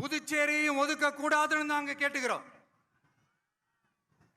புதுச்சேரியும் ஒதுக்க கூடாதுன்னு நாங்க கேட்டுக்கிறோம்.